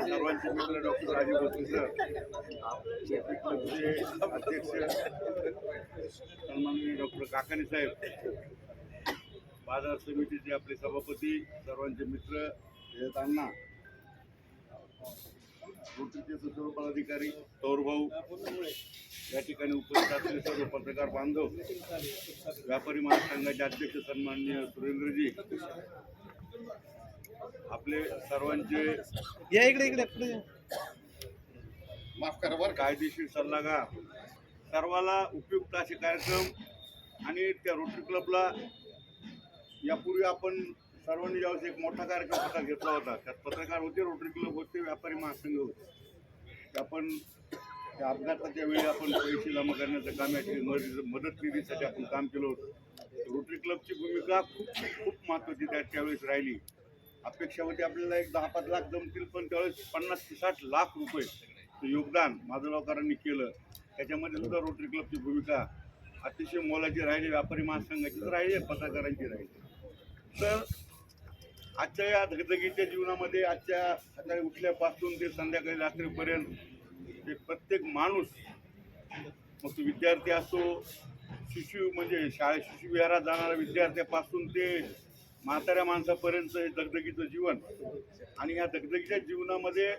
सर्वांचे मित्र doctor Rajiv Bhosale sir अध्यक्ष सन्माननीय डॉक्टर काकाने साहेब बाजार समितीचे आपले सभापती सर्वांचे मित्र जयत अण्णा रोटरीचे सर्व पदाधिकारी भाऊ या ठिकाणी उपस्थित असलेले सर्व पत्रकार बांधव व्यापारी महासंघाचे अध्यक्ष सन्माननीय सुरेंद्रजी आपले सर्वांचे या इकडे इकडे माफ करा बरं कायदेशीर सल्लागार. सर्वाला उपयुक्त असे कार्यक्रम आणि त्या रोटरी क्लबला यापूर्वी आपण सर्वांनी ज्यावेळेस एक मोठा कार्यक्रम हातात घेतला होता त्यात पत्रकार होते रोटरी क्लब होते व्यापारी महासंघ होते. आपण त्या अपघाताच्या वेळी आपण पैसे जमा करण्याचं काम या मदत- निधीसाठी आपण काम केलं होतं. रोटरी क्लबची भूमिका खूप खूप महत्त्वाची त्या त्यावेळेस राहिली. अपेक्षा होती आपल्याला एक दहा पाच लाख जमतील पण त्यावेळेस पन्नास ते साठ लाख रुपये योगदान माधवरावकरांनी केलं. त्याच्यामध्ये सुद्धा रोटरी क्लबची भूमिका अतिशय मोलाची राहिली व्यापारी महासंघाची तर राहिली पत्रकारांची राहिली. तर आजच्या या धगधगीच्या जीवनामध्ये आजच्या सकाळी उठल्यापासून ते संध्याकाळी रात्रीपर्यंत ते प्रत्येक माणूस मग तो विद्यार्थी असो शिशु म्हणजे शाळे शिशुविहारात जाणाऱ्या विद्यार्थ्यापासून ते म्हाताऱ्या माणसापर्यंत हे दगदगीचं जीवन. आणि या दगदगीच्या जीवनामध्ये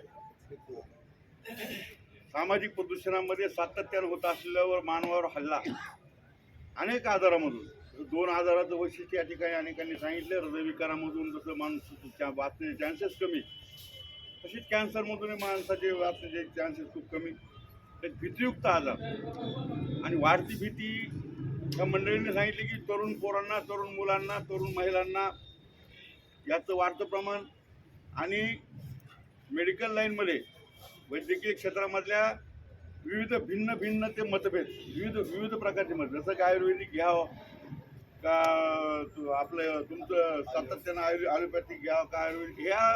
सामाजिक प्रदूषणामध्ये सातत्यानं होत असलेल्यावर मानवावर हल्ला. अनेक आजारामधून. दोन आजाराचं वैशिष्ट्य या ठिकाणी अनेकांनी सांगितलं. हृदयविकारामधून जसं माणूस वाचण्याचे चान्सेस कमी. तशीच कॅन्सरमधूनही माणसाचे वाचण्याचे चान्सेस खूप कमी. एक भीतीयुक्त आजार. आणि वाढती भीती या मंडळींनी सांगितले की तरुण पोरांना तरुण मुलांना तरुण महिलांना याचं वाढतं प्रमाण आणि मेडिकल लाईनमध्ये वैद्यकीय क्षेत्रामधल्या विविध भिन्न भिन्न ते मतभेद विविध विविध प्रकारचे मत जसं की आयुर्वेदिक घ्यावं का आपलं तुमचं सातत्यानं आयुर् ॲलोपॅथिक घ्यावं का आयुर्वेदिक? घ्या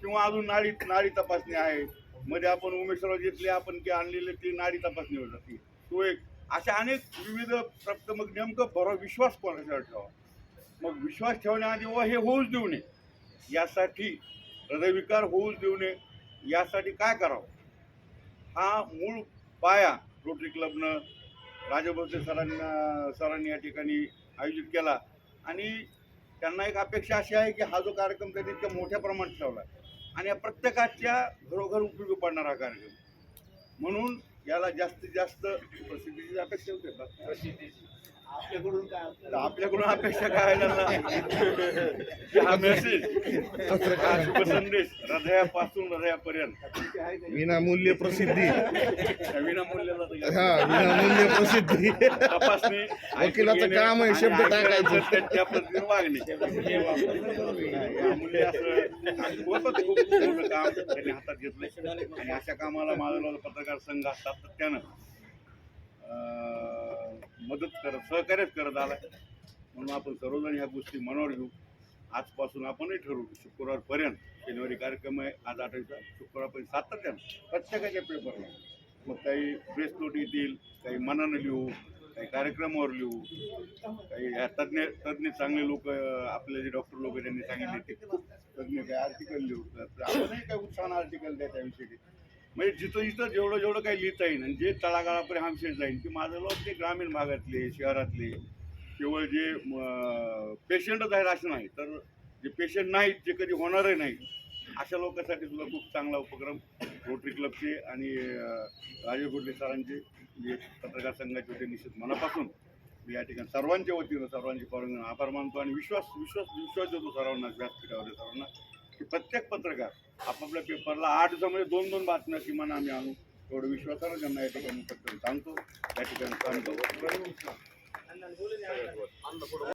किंवा अजून नाडी नाडी तपासणी आहे. मध्ये आपण उमेशराव घेतले आपण की आणलेले ती नाडी तपासणी होत जाते तो एक अशा अनेक विविध प्रप्त मग नेमकं बरं विश्वास कोणाच्यावर ठेवा? मग विश्वास ठेवण्याआधी व हे होऊच देऊ नये. यासाठी हृदयविकार होऊच देऊ नये. यासाठी काय करावं? हा मूळ पाया रोटरी क्लबनं राजभोसले सरांना सरांनी या ठिकाणी आयोजित केला. आणि त्यांना एक अपेक्षा अशी आहे की हा जो कार्यक्रम त्यांनी इतक्या मोठ्या प्रमाणात ठेवला आणि या प्रत्येकाच्या घरोघर उपयोगी पडणारा हा कार्यक्रम. म्हणून याला जास्तीत जास्त प्रसिद्धीची अपेक्षा होते. आपल्याकडून अपेक्षा काय त्यांना हा मेसेज हा शुभ संदेश हृदयापासून हृदयापर्यंत. विनामूल्य प्रसिद्धी. विनामूल्याला तर हा विनामूल्य प्रसिद्धी. तपासणी वकिलाचं काम आहे, शब्द टाकायचे. त्या पद्धतीने वागणे. असं खूप काम त्यांनी हातात घेतलंय. आणि अशा कामाला माझा पत्रकार संघ हा सातत्यानं अं, मदत करत सहकार्यच करत आलाय. म्हणून आपण सर्वजण ह्या गोष्टी मनावर घेऊ. आजपासून आपणही ठरवू शुक्रवारपर्यंत शनिवारी कार्यक्रम आहे. आज आठवडीचा शुक्रवारपर्यंत सातत्यानं प्रत्येकाच्या पेपरला मग काही प्रेस नोट येतील काही मनानं लिहू काही कार्यक्रमावर लिहू. काही ह्या तज्ज्ञ तज्ज्ञ चांगले लोक आपले जे डॉक्टर लोक त्यांनी सांगितले ते तज्ज्ञ काही आर्टिकल लिहू. आपणही काही उत्साहानं आर्टिकल द्या त्याविषयी म्हणजे जिथं जिथं जेवढं जेवढं काही लिहिता येईल आणि जे तळागाळापर्यंत हा विषय जाईल की माझं लोक ते ग्रामीण भागातले शहरातले केवळ जे पेशंटच आहेत असं नाही तर जे पेशंट नाहीत जे कधी होणारही नाहीत अशा लोकांसाठी सुद्धा खूप चांगला उपक्रम रोटरी क्लबचे आणि राजे राजीव गोडले सरांचे जे पत्रकार संघाचे होते निश्चित मनापासून मी या ठिकाणी सर्वांच्या वतीनं सर्वांचे परवानगी आभार मानतो आणि विश्वास विश्वास विश्वास देतो सर्वांना व्यासपीठावर सर्वांना की प्रत्येक पत्रकार आपापल्या पेपरला आठ जमले दोन दोन बातम्या किमान आम्ही आणू. एवढं विश्वासानं त्यांना या ठिकाणी सांगतो. या ठिकाणी सांगतो.